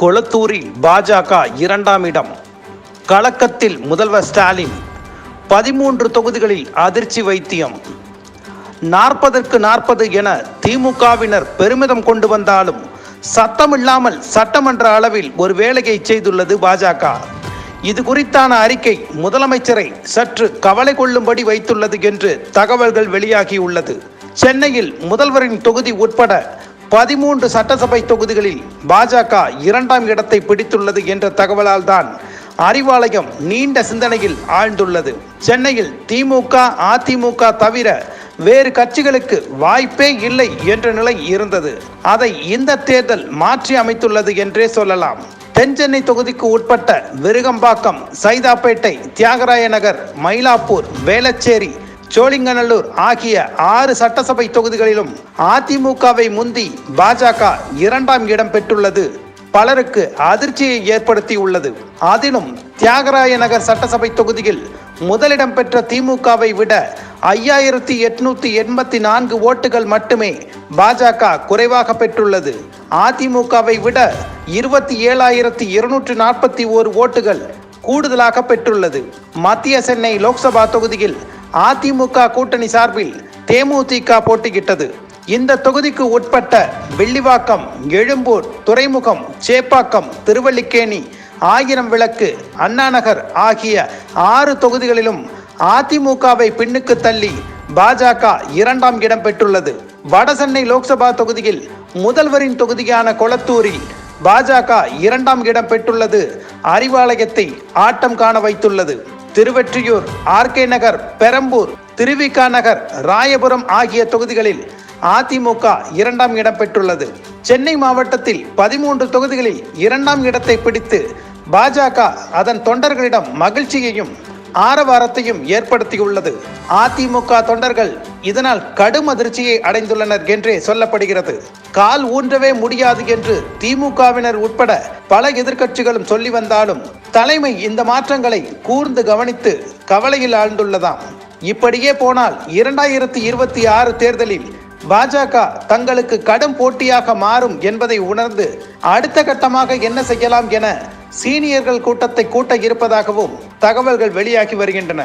கொளத்தூரில் பாஜக இரண்டாம் இடம். கலக்கத்தில் முதல்வர் ஸ்டாலின் பதிமூன்று தொகுதிகளில் அதிர்ச்சி வைத்தியம். நாற்பதற்கு நாற்பது என திமுகவினர் பெருமிதம் கொண்டு வந்தாலும் சத்தமில்லாமல் சட்டமன்ற அளவில் ஒரு வேலையை செய்துள்ளது பாஜக. இது குறித்தான அறிக்கை முதலமைச்சரை சற்று கவலை கொள்ளும்படி வைத்துள்ளது என்று தகவல்கள் வெளியாகியுள்ளது. சென்னையில் முதல்வரின் தொகுதி உட்பட பதிமூன்று சட்டசபை தொகுதிகளில் பாஜக இரண்டாம் இடத்தை பிடித்துள்ளது என்ற தகவலால் தான் அறிவாலயம் நீண்ட சிந்தனையில் ஆழ்ந்துள்ளது. சென்னையில் திமுக அதிமுக தவிர வேறு கட்சிகளுக்கு வாய்ப்பே இல்லை என்ற நிலை இருந்தது. அதை இந்த தேர்தல் மாற்றி அமைத்துள்ளது என்றே சொல்லலாம். தென்சென்னை தொகுதிக்கு உட்பட்ட விருகம்பாக்கம் சைதாப்பேட்டை தியாகராய நகர் மயிலாப்பூர் வேளச்சேரி சோழிங்கநல்லூர் ஆகிய ஆறு சட்டசபை தொகுதிகளிலும் அதிமுகவை முந்தி பாஜக இரண்டாம் இடம் பெற்றுள்ளது. பலருக்கு அதிர்ச்சியை ஏற்படுத்தியுள்ளது. அதிலும் தியாகராய நகர் சட்டசபை தொகுதியில் முதலிடம் பெற்ற திமுகவை விட ஐயாயிரத்தி எட்நூத்தி எண்பத்தி நான்கு ஓட்டுகள் மட்டுமே பாஜக குறைவாக பெற்றுள்ளது. அதிமுகவை விட இருபத்தி ஏழாயிரத்தி இருநூற்றி நாற்பத்தி ஓரு ஓட்டுகள் கூடுதலாக பெற்றுள்ளது. மத்திய சென்னை லோக்சபா தொகுதியில் அதிமுக கூட்டணி சார்பில் தேமுதிக போட்டியிட்டது. இந்த தொகுதிக்கு உட்பட்ட வெள்ளிவாக்கம் எழும்பூர் துறைமுகம் சேப்பாக்கம் திருவல்லிக்கேணி ஆயிரம் விளக்கு அண்ணாநகர் ஆகிய ஆறு தொகுதிகளிலும் அதிமுகவை பின்னுக்கு தள்ளி பாஜக இரண்டாம் இடம் பெற்றுள்ளது. வடசென்னை லோக்சபா தொகுதியில் முதல்வரின் தொகுதியான கொளத்தூரில் பாஜக இரண்டாம் இடம் பெற்றுள்ளது. அறிவாலயத்தை ஆட்டம் காண வைத்துள்ளது. திருவெற்றியூர் ஆர்கே நகர் பெரம்பூர் திருவிகா நகர் ராயபுரம் ஆகிய தொகுதிகளில் அதிமுக இரண்டாம் இடம் பெற்றுள்ளது. சென்னை மாவட்டத்தில் பதிமூன்று தொகுதிகளில் இரண்டாம் இடத்தை பிடித்து பாஜக அதன் தொண்டர்களிடம் மகிழ்ச்சியையும் ஆரவாரத்தையும் ஏற்படுத்தியுள்ளது. அதிமுக தொண்டர்கள் இதனால் கடும் அதிர்ச்சியை அடைந்துள்ளனர் என்றே சொல்லப்படுகிறது. கால் ஊன்றவே முடியாது என்று திமுகவினர் உட்பட பல எதிர்க்கட்சிகளும் சொல்லி வந்தாலும் தலைமை இந்த மாற்றங்களை கூர்ந்து கவனித்து கவலையில் ஆழ்ந்துள்ளதாம். இப்படியே போனால் இரண்டாயிரத்தி இருபத்தி ஆறு தேர்தலில் பாஜக தங்களுக்கு கடும் போட்டியாக மாறும் என்பதை உணர்ந்து அடுத்த கட்டமாக என்ன செய்யலாம் என சீனியர்கள் கூட்டத்தை கூட்ட இருப்பதாகவும் தகவல்கள் வெளியாகி வருகின்றன.